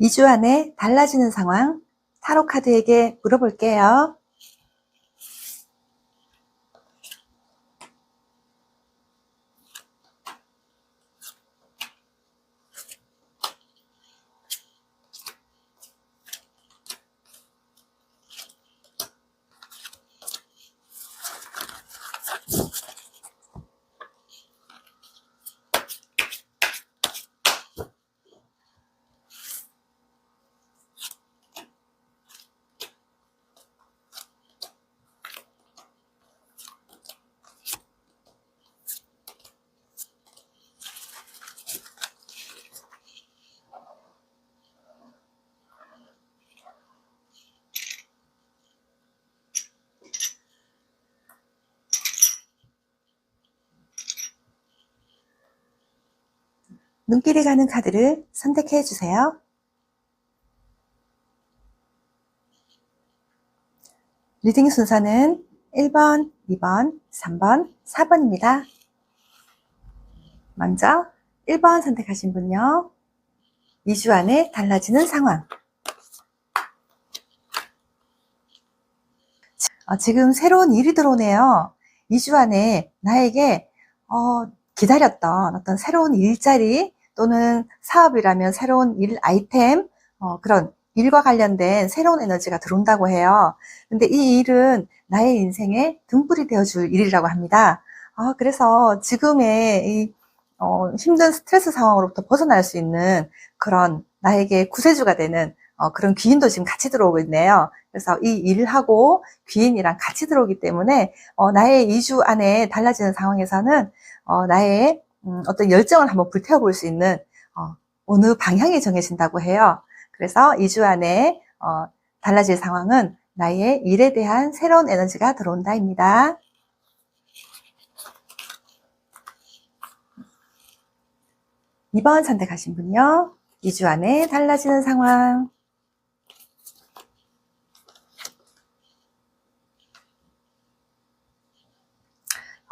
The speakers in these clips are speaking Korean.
2주 안에 달라지는 상황 타로 카드에게 물어볼게요. 눈길이 가는 카드를 선택해 주세요. 리딩 순서는 1번, 2번, 3번, 4번입니다. 먼저 1번 선택하신 분요. 2주 안에 달라지는 상황. 어, 지금 새로운 일이 들어오네요. 2주 안에 나에게 어, 기다렸던 어떤 새로운 일자리 또는 사업이라면 새로운 일 아이템 어, 그런 일과 관련된 새로운 에너지가 들어온다고 해요. 근데 이 일은 나의 인생에 등불이 되어줄 일이라고 합니다. 아, 그래서 지금의 이 어, 힘든 스트레스 상황으로부터 벗어날 수 있는 그런 나에게 구세주가 되는 어, 그런 귀인도 지금 같이 들어오고 있네요. 그래서 이 일하고 귀인이랑 같이 들어오기 때문에 어, 나의 2주 안에 달라지는 상황에서는 어, 나의 음, 어떤 열정을 한번 불태워 볼 수 있는 어, 어느 방향이 정해진다고 해요. 그래서 2주 안에 어, 달라질 상황은 나의 일에 대한 새로운 에너지가 들어온다입니다. 이번 선택하신 분요. 2주 안에 달라지는 상황.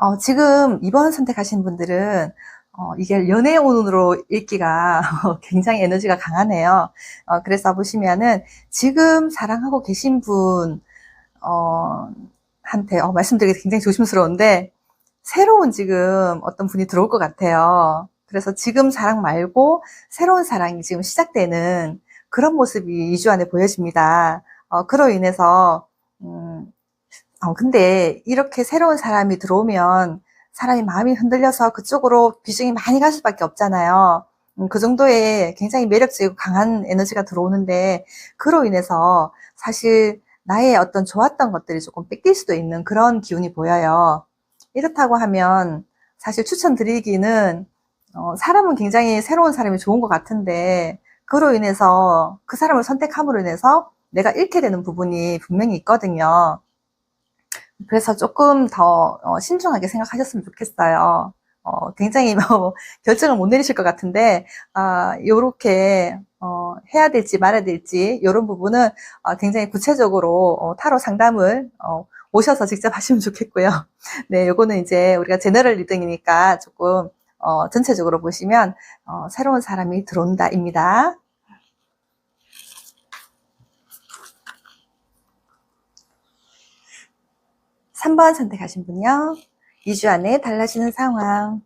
어, 지금 2번 선택하신 분들은 어, 이게 연애 운으로 읽기가 굉장히 에너지가 강하네요. 어, 그래서 보시면은 지금 사랑하고 계신 분, 어, 한테 어, 말씀드리기 굉장히 조심스러운데 새로운 지금 어떤 분이 들어올 것 같아요. 그래서 지금 사랑 말고 새로운 사랑이 지금 시작되는 그런 모습이 2주 안에 보여집니다. 어, 그로 인해서 음, 어, 근데 이렇게 새로운 사람이 들어오면 사람이 마음이 흔들려서 그쪽으로 비중이 많이 갈 수밖에 없잖아요. 음, 그 정도의 굉장히 매력적이고 강한 에너지가 들어오는데 그로 인해서 사실 나의 어떤 좋았던 것들이 조금 뺏길 수도 있는 그런 기운이 보여요. 이렇다고 하면 사실 추천드리기는 어, 사람은 굉장히 새로운 사람이 좋은 것 같은데 그로 인해서 그 사람을 선택함으로 인해서 내가 잃게 되는 부분이 분명히 있거든요. 그래서 조금 더 어, 신중하게 생각하셨으면 좋겠어요. 어, 굉장히 뭐 결정을 못 내리실 것 같은데 아, 요렇게 어, 해야 될지 말아야 될지 이런 부분은 어, 굉장히 구체적으로 어, 타로 상담을 어, 오셔서 직접 하시면 좋겠고요. 네, 요거는 이제 우리가 제너럴 리딩이니까 조금 어, 전체적으로 보시면 어, 새로운 사람이 들어온다입니다. 3번 선택하신 분요. 2주 안에 달라지는 상황.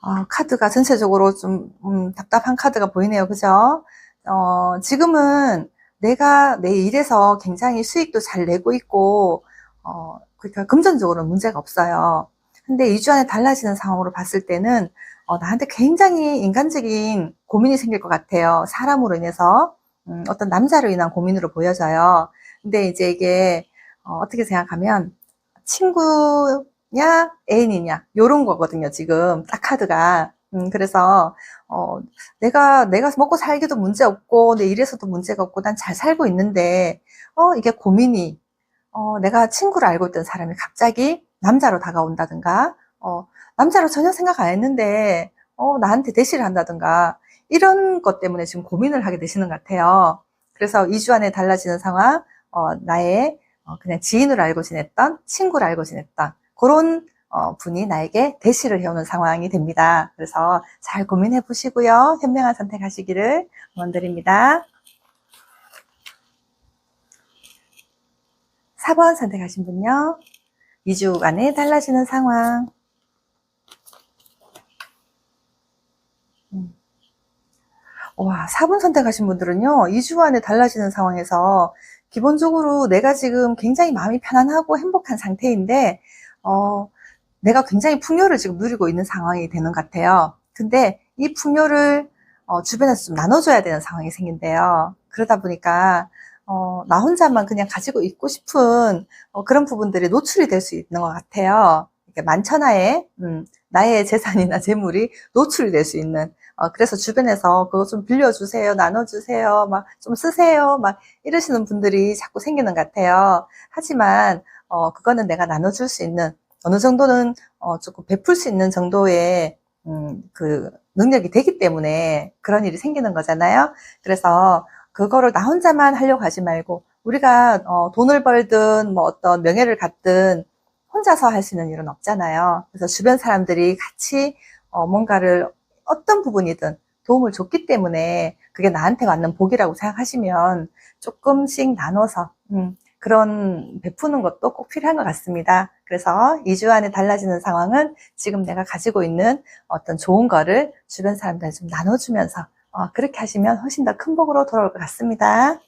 어, 카드가 전체적으로 좀 음, 답답한 카드가 보이네요. 그죠? 어, 지금은 내가 내 일에서 굉장히 수익도 잘 내고 있고 어, 그러니까 금전적으로는 문제가 없어요. 근데 2주 안에 달라지는 상황으로 봤을 때는 어, 나한테 굉장히 인간적인 고민이 생길 것 같아요. 사람으로 인해서. 음, 어떤 남자로 인한 고민으로 보여져요. 근데 이제 이게 어, 떻게 생각하면 친구냐 애인이냐 요런 거거든요. 지금 딱 카드가. 음, 그래서 어, 내가 내가 먹고 살기도 문제 없고 내 일에서도 문제가 없고 난 잘 살고 있는데 어, 이게 고민이 어, 내가 친구를 알고 있던 사람이 갑자기 남자로 다가온다든가 어, 남자로 전혀 생각 안 했는데 어, 나한테 대시를 한다든가 이런 것 때문에 지금 고민을 하게 되시는 것 같아요. 그래서 2주 안에 달라지는 상황, 어, 나의 어, 그냥 지인으로 알고 지냈던, 친구로 알고 지냈던, 그런 어, 분이 나에게 대시를 해오는 상황이 됩니다. 그래서 잘 고민해 보시고요. 현명한 선택하시기를 응원드립니다. 4번 선택하신 분요. 2주간에 달라지는 상황. 와, 4번 선택하신 분들은요, 2주 안에 달라지는 상황에서 기본적으로 내가 지금 굉장히 마음이 편안하고 행복한 상태인데, 어, 내가 굉장히 풍요를 지금 누리고 있는 상황이 되는 것 같아요. 근데 이 풍요를 어, 주변에서 좀 나눠줘야 되는 상황이 생긴대요. 그러다 보니까 어, 나 혼자만 그냥 가지고 있고 싶은 어, 그런 부분들이 노출이 될 수 있는 것 같아요. 만천하에 음, 나의 재산이나 재물이 노출이 될 수 있는 어, 그래서 주변에서 그거 좀 빌려주세요, 나눠주세요, 막 좀 쓰세요, 막 이러시는 분들이 자꾸 생기는 것 같아요. 하지만 어, 그거는 내가 나눠줄 수 있는 어느 정도는 어, 조금 베풀 수 있는 정도의 음, 그 능력이 되기 때문에 그런 일이 생기는 거잖아요. 그래서 그거를 나 혼자만 하려고 하지 말고 우리가 어, 돈을 벌든 뭐 어떤 명예를 갖든 혼자서 할 수 있는 일은 없잖아요. 그래서 주변 사람들이 같이 어, 뭔가를 어떤 부분이든 도움을 줬기 때문에 그게 나한테 맞는 복이라고 생각하시면 조금씩 나눠서 음, 그런 베푸는 것도 꼭 필요한 것 같습니다. 그래서 2주 안에 달라지는 상황은 지금 내가 가지고 있는 어떤 좋은 거를 주변 사람들한테 좀 나눠주면서 어, 그렇게 하시면 훨씬 더 큰 복으로 돌아올 것 같습니다.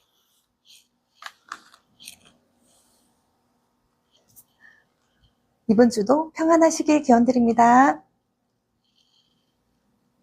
이번 주도 평안하시길 기원 드립니다.